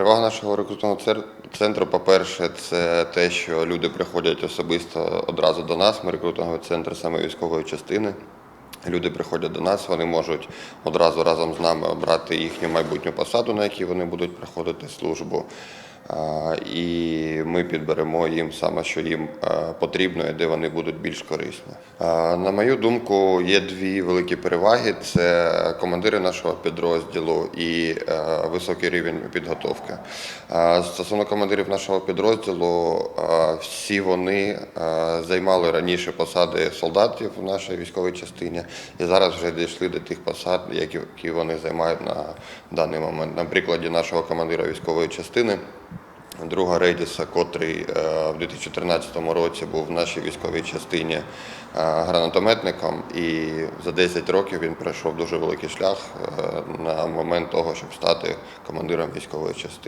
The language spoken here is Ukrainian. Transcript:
Перевага нашого рекрутного центру, по-перше, це те, що люди приходять особисто одразу до нас. Ми рекрутинговий центр саме військової частини. Люди приходять до нас, вони можуть одразу разом з нами обрати їхню майбутню посаду, на якій вони будуть проходити службу. І ми підберемо їм саме, що їм е, потрібно і де вони будуть більш корисні. На мою думку, є дві великі переваги: це командири нашого підрозділу і е, високий рівень підготовки. Стосовно командирів нашого підрозділу, всі вони е, займали раніше посади солдатів в нашій військовій частині і зараз вже дійшли до тих посад, які вони займають на даний момент. На прикладі нашого командира військової частини. Друга Рейдіса, котрий е, в 2013 році був в нашій військовій частині е, гранатометником, і за 10 років він пройшов дуже великий шлях е, на момент того, щоб стати командиром військової частини.